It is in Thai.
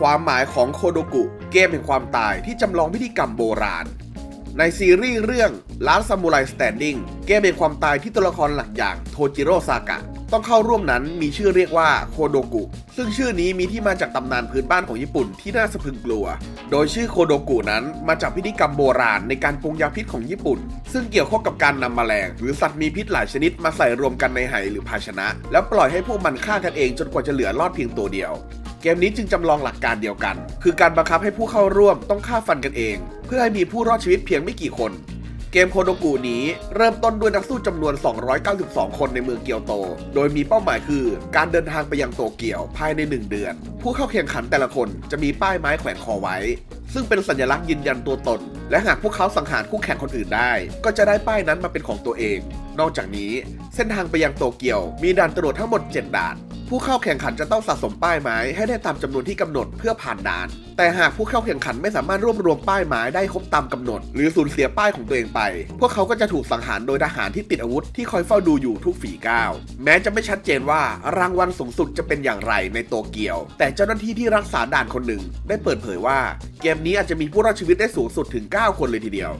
ความหมายของโคโดกุ เกมแห่งความตายที่จำลองพิธีกรรมโบราณ ในซีรีส์เรื่อง Last Samurai Standing เกมแห่งความตายที่ตัวละครหลักอย่างโทจิโร่ซากะต้องเข้าร่วมนั้นมีชื่อเรียกว่าโคโดกุ ซึ่งชื่อนี้มีที่มาจากตำนานพื้นบ้านของญี่ปุ่นที่น่าสะพรึงกลัว โดยชื่อโคโดกุนั้นมาจากพิธีกรรมโบราณในการปรุงยาพิษของญี่ปุ่น ซึ่งเกี่ยวข้องกับการนำแมลง หรือสัตว์มีพิษหลายชนิดมาใส่รวมกันในไหหรือภาชนะ แล้วปล่อยให้พวกมันฆ่ากันเองจนกว่าจะเหลือรอดเพียงตัวเดียว เกมนี้จึงจำลองหลักการเดียวกัน คือการบังคับให้ผู้เข้าร่วมต้องฆ่าฟันกันเอง เพื่อให้มีผู้รอดชีวิตเพียงไม่กี่คน เกมโคโดกุนี้เริ่มต้นด้วยนักสู้จำนวน 292 คนในเมืองเกียวโต โดยมีเป้าหมายคือ การเดินทางไปยังโตเกียวภายใน 1 เดือน ผู้เข้าแข่งขันแต่ละคนจะมีป้ายไม้แขวนคอไว้ ซึ่งเป็นสัญลักษณ์ยืนยันตัวตน และหากพวกเขาสังหารคู่แข่งคนอื่นได้ ก็จะได้ป้ายนั้นมาเป็นของตัวเอง นอกจากนี้ เส้นทางไปยังโตเกียว มีด่านตรวจทั้งหมด 7 ด่าน ผู้เข้าแข่งขันจะต้องสะสมป้ายไม้ให้ได้ตามจำนวนที่กำหนดเพื่อผ่านด่าน แต่หากผู้เข้าแข่งขันไม่สามารถรวบรวมป้ายไม้ได้ครบตามกำหนด หรือสูญเสียป้ายของตัวเองไป พวกเขาก็จะถูกสังหารโดยทหารที่ติดอาวุธที่คอยเฝ้าดูอยู่ทุกฝีก้าวแม้จะไม่ชัดเจนว่ารางวัลสูงสุดจะเป็นอย่างไรในโตเกียว แต่เจ้าหน้าที่ที่รักษาด่านคนหนึ่งได้เปิดเผยว่า เกมนี้อาจจะมีผู้รอดชีวิตได้สูงสุดถึง 9 คนเลยทีเดียว